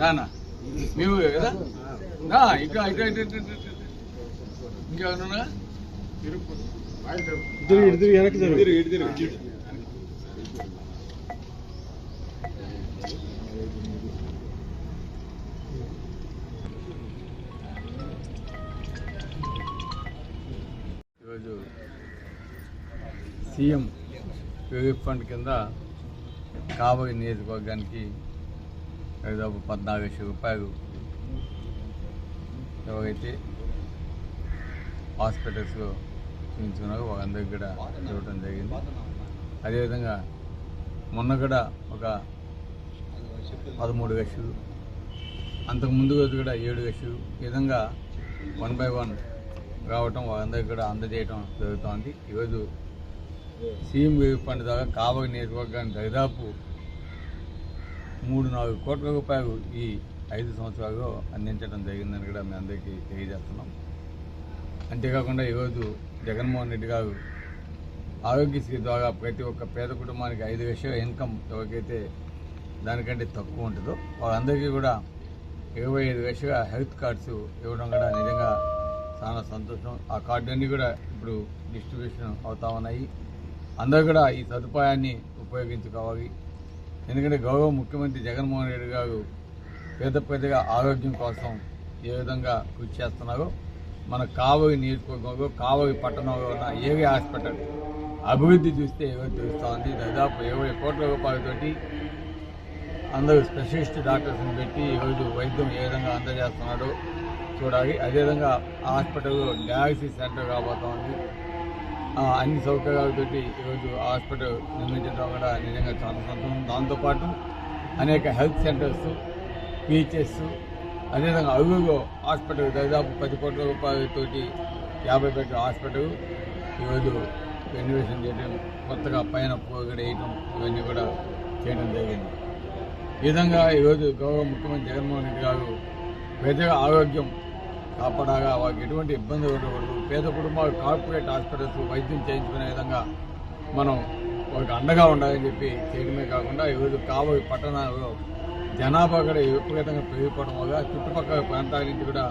రానా మేము కదా రా ఇంకా ఇటు ఇటు ఇటు ఇటు, ఇటు. ఇంకెవరున్నా ఇద్దరు ఇద్దరు వెనక్కి జరుగు ఈరోజు సీఎం రిలీఫ్ ఫండ్ కింద కాబోయే నియోజకవర్గానికి దాదాపు పద్నాలుగు లక్షల రూపాయలు ఎవరైతే హాస్పిటల్స్లో చూపించుకున్నారో వాళ్ళందరికీ కూడా ఇవ్వడం జరిగింది. అదేవిధంగా మొన్న కూడా ఒక పదమూడు లక్షలు అంతకు ముందు రోజు కూడా ఏడు లక్షలు ఈ విధంగా వన్ బై వన్ రావటం వాళ్ళందరికీ కూడా అందజేయటం జరుగుతోంది. ఈరోజు సీఎం రిలీఫ్ దాకా ద్వారా కావలి నియోజకవర్గానికి దాదాపు మూడు నాలుగు కోట్ల రూపాయలు ఈ ఐదు సంవత్సరాల్లో అందించడం జరిగిందని కూడా మేము అందరికీ తెలియజేస్తున్నాం. అంతేకాకుండా ఈరోజు జగన్మోహన్ రెడ్డి గారు ఆరోగ్యశ్రీ ద్వారా ప్రతి ఒక్క పేద కుటుంబానికి ఐదు లక్షల ఇన్కమ్ ఎవరికైతే దానికంటే తక్కువ ఉంటుందో వాళ్ళందరికీ కూడా ఇరవై ఐదు లక్షల హెల్త్ కార్డ్స్ ఇవ్వడం కూడా నిజంగా చాలా సంతోషం. ఆ కార్డులన్నీ కూడా ఇప్పుడు డిస్ట్రిబ్యూషన్ అవుతా ఉన్నాయి. అందరూ కూడా ఈ సదుపాయాన్ని ఉపయోగించుకోవాలి. ఎందుకంటే గౌరవ ముఖ్యమంత్రి జగన్మోహన్ రెడ్డి గారు పేద పేదగా ఆరోగ్యం కోసం ఏ విధంగా కృషి చేస్తున్నారో మన కావలి నియోజకవర్గంలో కావలి పట్టణంలో ఉన్న ఏరియా హాస్పిటల్ అభివృద్ధి చూస్తే ఏవో తెలుస్తోంది. దాదాపు ఇరవై కోట్ల రూపాయలతోటి అందరూ స్పెషలిస్ట్ డాక్టర్స్ని పెట్టి ఈరోజు వైద్యం ఏ విధంగా అందజేస్తున్నాడో చూడాలి. అదేవిధంగా హాస్పిటల్లో డయాలసిస్ సెంటర్ కాబోతోంది. అన్ని సౌకర్యాలతోటి ఈరోజు హాస్పిటల్ నిర్మించడం కూడా నిజంగా చాలా సంతోషం. దాంతోపాటు అనేక హెల్త్ సెంటర్స్ బీచెస్ అదేవిధంగా అరుగులో హాస్పిటల్ దాదాపు పది కోట్ల రూపాయలతోటి యాభై బెడ్ హాస్పిటల్ ఈరోజు రెన్యువేషన్ చేయడం కొత్తగా పైన పోగడ వేయడం ఇవన్నీ కూడా చేయడం జరిగింది. ఈ విధంగా ఈరోజు గౌరవ ముఖ్యమంత్రి జగన్మోహన్ రెడ్డి గారు ప్రజల ఆరోగ్యం కాపాడగా వారికి ఎటువంటి ఇబ్బంది ఉండకూడదు. పేద కుటుంబాలు కార్పొరేట్ హాస్పిటల్స్ వైద్యం చేయించుకునే విధంగా మనం వారికి అండగా ఉండాలని చెప్పి చేయడమే కాకుండా ఈరోజు కాబోయే పట్టణాల్లో జనాభా కూడా విపరీతంగా పెరిగిపోవడం వల్ల చుట్టుపక్కల ప్రాంతాల నుంచి కూడా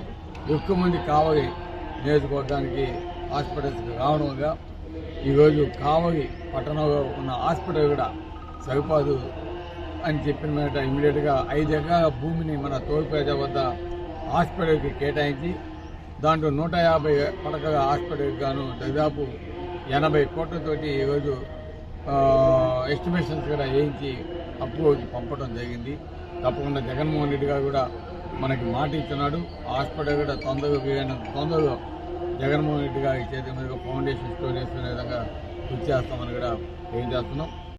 ఎక్కువ మంది కావలి నియోజకవర్గానికి హాస్పిటల్స్కి రావడం వల్ల ఈరోజు కావలి పట్టణంలో ఉన్న హాస్పిటల్ కూడా సరిపోదు అని చెప్పిన మీద ఇమీడియట్గా ఐదు ఎకరాల భూమిని మన తోలుపేట వద్ద హాస్పిటల్కి కేటాయించి దాంట్లో నూట యాభై పడకల హాస్పిటల్కి గాను దాదాపు ఎనభై కోట్లతోటి ఈరోజు ఎస్టిమేషన్స్ కూడా వేయించి అప్రూవల్కి పంపడం జరిగింది. తప్పకుండా జగన్మోహన్ రెడ్డి గారు కూడా మనకి మాట ఇస్తున్నాడు. హాస్పిటల్ కూడా తొందరగా వీలైనంత తొందరగా జగన్మోహన్ రెడ్డి గారి చేతి మీదుగా ఫౌండేషన్ స్టోరేజ్ అనే విధంగా కృషి చేస్తామని కూడా తెలియజేస్తున్నాం.